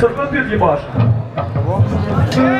Хто ти їбаш? Чекати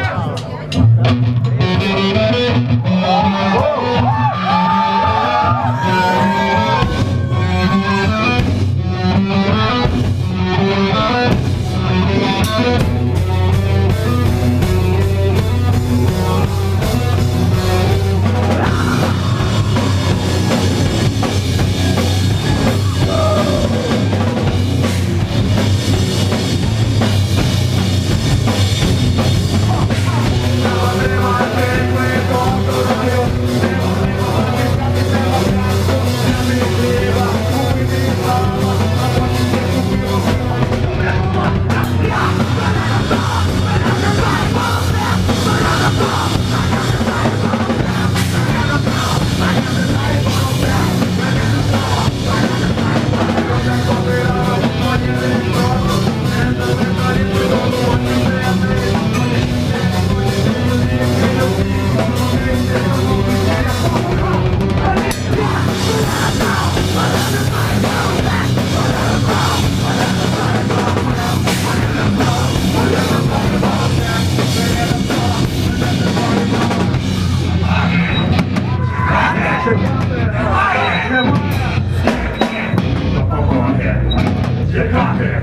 rocket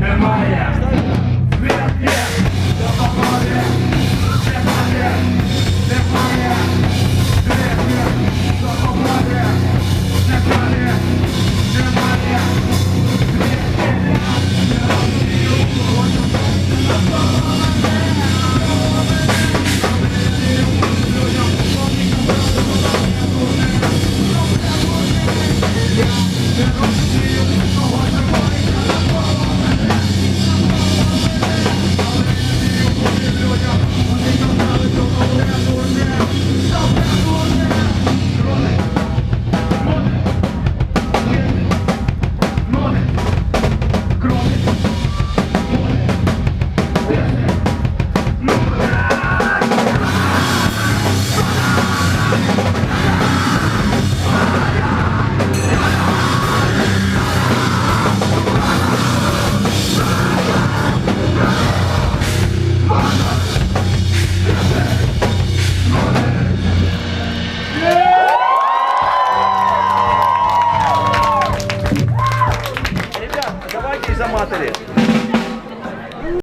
in my ass. a tener.